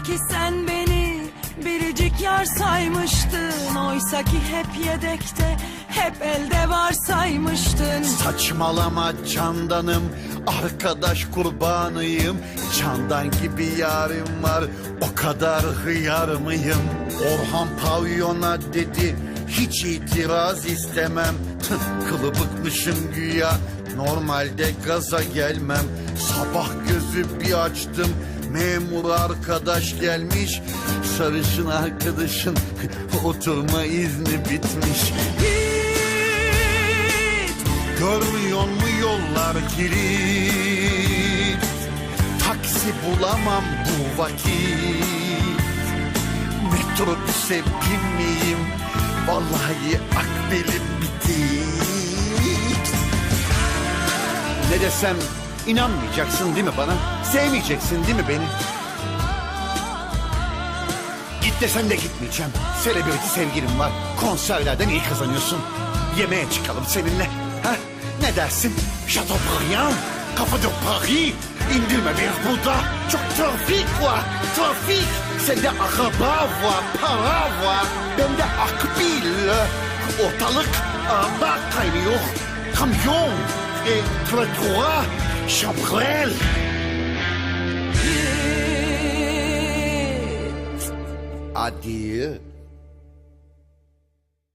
Belki sen beni biricik yar saymıştın Oysa ki hep yedekte hep elde var saymıştın. Saçmalama candanım arkadaş kurbanıyım. Candan gibi yarim var o kadar hıyar mıyım? Orhan pavyona dedi hiç itiraz istemem. Kılı bıkmışım güya. Normalde gaza gelmem. Sabah gözü bir açtım. Memur arkadaş gelmiş. Sarışın arkadaşın Oturma izni bitmiş. Görmüyor mu yollar kilit? Taksi bulamam bu vakit. Metrobüse binmeyeyim Vallahi akbelim bitti Ne desem inanmayacaksın değil mi bana? Sevmeyeceksin değil mi beni? Git desen de gitmeyeceğim. Selebriti sevgilim var. Konserlerden iyi kazanıyorsun. Yemeğe çıkalım seninle. Ha? Ne dersin? Chateaubriand, Kapı de Paris. İndirme beni burada. Çok trafik var. Trafik. Sende araba var, para var. Bende akbil. Ortalık araba kaynıyor. Kamyon. E, trottoir. Chambrel. Adieu.